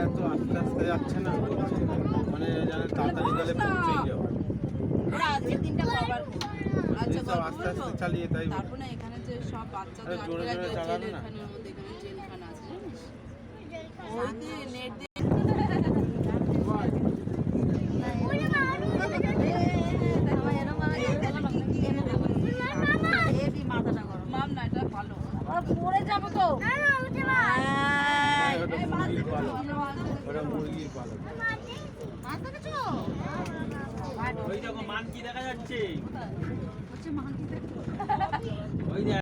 এত আস্তে আস্তে যাচ্ছে না। মানে জানে তাড়াতাড়ি গেলে পৌঁছেই যাও আচ্ছা গল্প আস্তে আস্তে চালিয়ে তাই তারপর না এখানে যে সব বাচ্চাদের আরে জোরে চালাবে না। নেট দিয়ে মাম না এটা ভালো। পড়ে যাব তো। হ্যাঁ, পালক ওই দেখো মান কি দেখা যাচ্ছে?